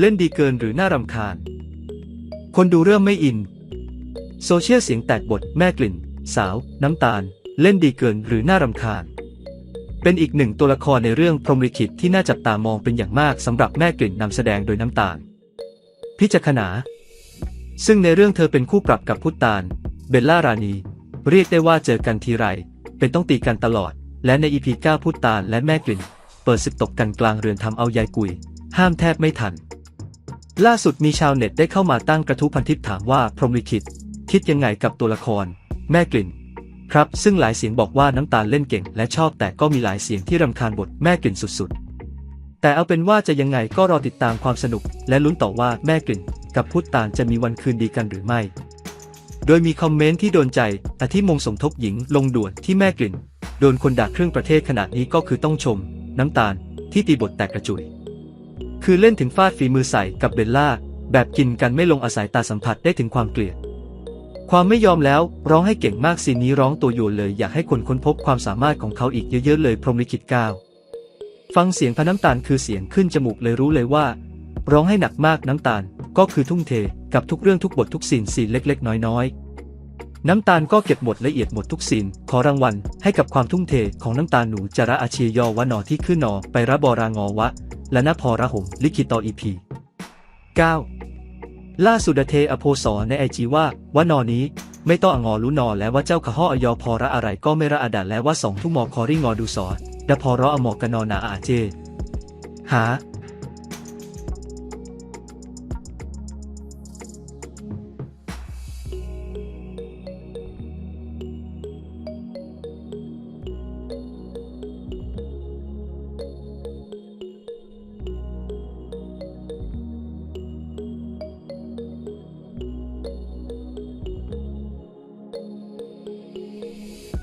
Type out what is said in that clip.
เล่นดีเกินหรือน่ารำคาญ คนดูเริ่มไม่อิน โซเชียลเสียงแตกบทแม่กลิ่น สาว น้ำตาล เล่นดีเกินหรือน่ารำคาญ เป็นอีกหนึ่งตัวละครในเรื่องพรหมลิขิตที่น่าจับตามองเป็นอย่างมากสำหรับแม่กลิ่นนำแสดงโดยน้ำตาล พิจคณาซึ่งในเรื่องเธอเป็นคู่ปรับกับพุตตานเบลล่ารานี เรียกได้ว่าเจอกันทีไร เป็นต้องตีกันตลอด และในอีพี9พุตตานและแม่กลิ่น เปิดศึกตบกันกลางเรือนทำเอายายกุย ห้ามแทบไม่ทัน ล่าสุดมีชาวเน็ตได้เข้ามาตั้งกระทู้พันทิปถามว่าพรหมลิขิต คิดยังไงกับตัวละคร แม่กลิ่น ครับ ซึ่งหลายเสียงบอกว่าน้ำตาลเล่นเก่ง และชอบแต่ก็มีหลายเสียงที่รำคาญบทแม่กลิ่นสุดๆ แต่เอาเป็นว่าจะยังไงก็รอติดตามความสนุก และลุ้นต่อว่าแม่กลิ่น กับพุทธตาลจะมีวันคืนดีกันหรือไม่ โดยมีคอมเมนต์ที่โดนใจอาทิมงสมทบหญิงลงด่วนที่แม่กลิ่น โดนคนด่าเครื่องประเทศขนาดนี้ก็คือต้องชม น้ำตาลที่ตีบทแตกกระจุย คือเล่นถึงฟาดฝีมือใส่กับเบลล่า แบบกินกันไม่ลงอาศัยตาสัมผัสได้ถึงความเกลียด ความไม่ยอมแล้วร้องให้เก่งมากซีนนี้ร้องตัวโยนเลย อยากให้คนค้นพบความสามารถของเขาอีกเยอะๆเลยพรหมลิขิตก้าวฟังเสียงพระน้ำตาลคือเสียงขึ้นจมูกเลยรู้เลยว่า ร้องให้หนักมากน้ำตาลก็คือทุ่มเทกับทุกเรื่องทุกบททุกซีนซีนเล็ก ๆ น้อยๆ น้ำตาลก็เก็บหมดละเอียดหมดทุกซีนขอรางวัลให้กับความทุ่มเทของน้ำตาลหนูจระอาเชียยอวะนอที่ขึ้นนอไประบอรางอวะ และนพอระหมลิขิตต่ออีพี 9 ล่าสุดเทอโพสอในไอจีว่าว่านอนี้ไม่ต้ององอรู้นอแล้วว่าเจ้าขะห้ออยอพอระอะไรก็ไม่ระอดัดแล้วว่าสองทุ่มมอคอรี่งอดูสอดะพอระอมอกกนอนาอาเจ หา Bye.